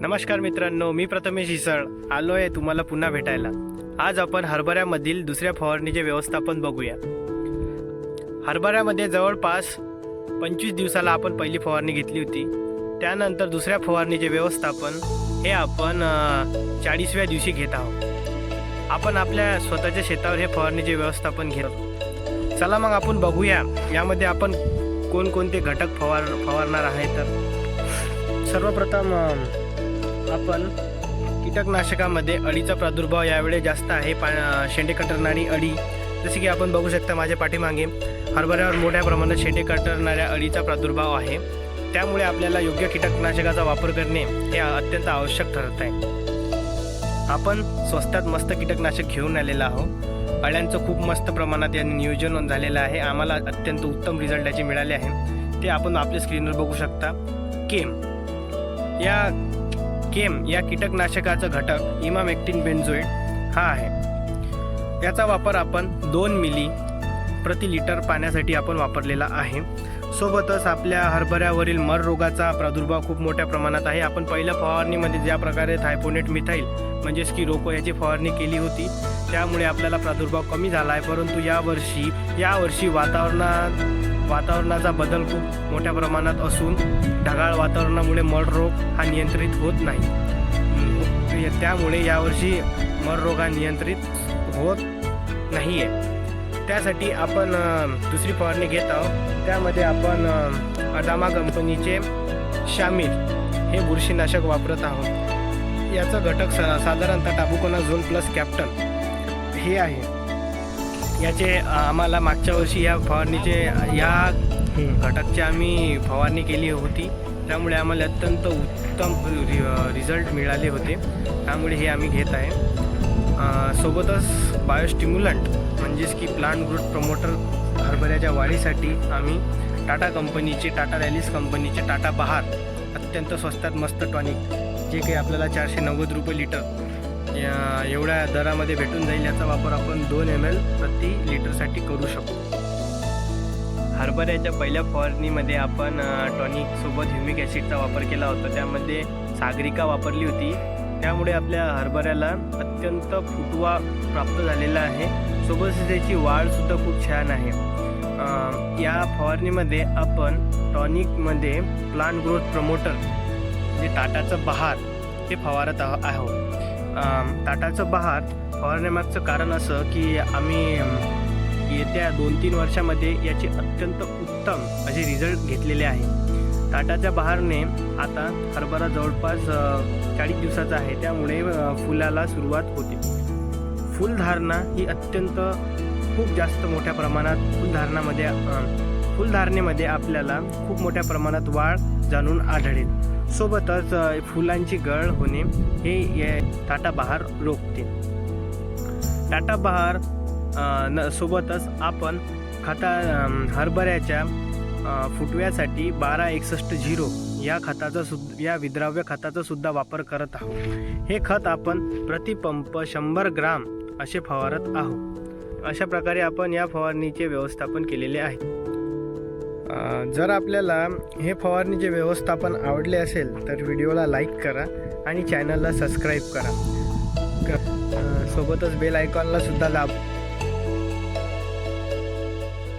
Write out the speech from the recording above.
नमस्कार मित्रांनो मी प्रथमेश हिसळ आलो आहे तुम्हाला पुन्हा भेटायला. आज आपण हरभऱ्यामधील दुसऱ्या फवारणीचे व्यवस्थापन बघूया. हरभऱ्यामध्ये जवळपास पंचवीस दिवसाला आपण पहिली फवारणी घेतली होती. त्यानंतर दुसऱ्या फवारणीचे व्यवस्थापन हे आपण चाळीसव्या दिवशी घेत आहोत. आपण आपल्या स्वतःच्या शेतावर हे फवारणीचे व्यवस्थापन घेत चला मग आपण बघूया यामध्ये आपण कोणकोणते घटक फवार फवारणार आहे तर. सर्वप्रथम आपण कीटकनाशकामध्ये अळीचा प्रादुर्भाव यावेळी जास्त आहे पा शेंडे कटरणारी अळी. जसे की आपण बघू शकता माझ्या पाठीमागे हरभऱ्यावर मोठ्या प्रमाणात शेंडे कटरणाऱ्या अळीचा प्रादुर्भाव आहे. त्यामुळे आपल्याला योग्य कीटकनाशकाचा वापर करणे हे अत्यंत आवश्यक ठरत आहे. आपण स्वस्तात मस्त कीटकनाशक घेऊन आलेलो आहोत. अळ्यांचं खूप मस्त प्रमाणात याने नियोजन झालेलं आहे. आम्हाला अत्यंत उत्तम रिझल्ट याचे मिळाले आहे. ते आपण आपल्या स्क्रीनवर बघू शकता. केम. या केम या कीटकनाशकाचा घटक इमामेक्टिन बेन्झोइड हा आहे. याचा वापर आपण दोन मिली प्रति लिटर पाण्यासाठी आपण वापरलेला आहे. सोबतच आपल्या हरभऱ्यावरील मर रोगाचा प्रादुर्भाव खूप मोठ्या प्रमाणात आहे. आपण पहिल्या फवारणीमध्ये ज्या प्रकारे थायपोनेट मिथाईल म्हणजेच की रोको याची फवारणी केली होती त्यामुळे आपल्याला प्रादुर्भाव कमी झाला आहे. परंतु यावर्षी यावर्षी वातावरणात वातावरणाचा बदल खूप मोठ्या प्रमाणात असून ढगाळ वातावरणामुळे मळ रोग हा नियंत्रित होत नाही. त्यामुळे यावर्षी मर रोग हा नियंत्रित होत नाही आहे त्यासाठी आपण दुसरी फवारणी घेत आहोत. त्यामध्ये आपण अदामा कंपनीचे शामिल हे बुरशीनाशक वापरत आहोत. याचं घटक सा साधारणतः टाबुकोना झोन प्लस कॅप्टन हे आहे. याचे आम्हाला मागच्या वर्षी या फवारणीचे या घटकची आम्ही फवारणी केली होती. त्यामुळे आम्हाला अत्यंत उत्तम रि रिझल्ट मिळाले होते. त्यामुळे हे आम्ही घेत आहे. सोबतच बायोस्टिम्युलंट म्हणजेच की प्लांट ग्रोथ प्रमोटर हरभऱ्याच्या वाढीसाठी आम्ही टाटा कंपनीचे टाटा रॅलिस कंपनीचे टाटा बहार अत्यंत स्वस्तात मस्त टॉनिक जे काही आपल्याला चारशे नव्वद रुपये लिटर एवढ्या दरामध्ये भेटून जाईल याचा वापर आपण दोन एम एल प्रति लिटरसाठी करू शकतो. हरभऱ्याच्या पहिल्या फवारणीमध्ये आपण टॉनिकसोबत ह्युमिक ॲसिडचा वापर केला होता. त्यामध्ये सागरिका वापरली होती. त्यामुळे आपल्या हरभऱ्याला अत्यंत फुटवा प्राप्त झालेला आहे. सोबतच त्याची वाढसुद्धा खूप छान आहे. या फवारणीमध्ये आपण टॉनिकमध्ये प्लांट ग्रोथ प्रमोटर जे टाटाचं बहार हे फवारत आहो आहोत. ताटाचं बहार फवारण्यामागचं कारण असं की आम्ही येत्या दोन तीन वर्षामध्ये याचे अत्यंत उत्तम असे रिझल्ट घेतलेले आहे. ताटाच्या बहारने आता हरभरा जवळपास चाळीस दिवसाचा आहे. त्यामुळे फुलाला सुरुवात होते. फुलधारणा ही अत्यंत खूप जास्त मोठ्या प्रमाणात फुलधारणामध्ये फुलधारणेमध्ये आपल्याला खूप मोठ्या प्रमाणात वाढ जाणून आढळेल. सोबतच फुलांची गळ होणे हे ये टाटा बहार रोखते. टाटा बहार न सोबतच आपण खता हरभऱ्याच्या फुटव्यासाठी बारा एकसष्ट झिरो या खताचा सुद्धा या विद्राव्य खताचा सुद्धा वापर करत आहोत. हे खत आपण प्रतिपंप शंभर ग्राम असे फवारत आहोत. अशा प्रकारे आपण या फवारणीचे व्यवस्थापन केलेले आहे. जर आपल्याला हे फवारणीचे व्यवस्थापन आवडले असेल तर व्हिडिओला लाईक करा आणि चॅनलला सबस्क्राईब करा. सोबतच बेल आयकॉनला सुद्धा दाब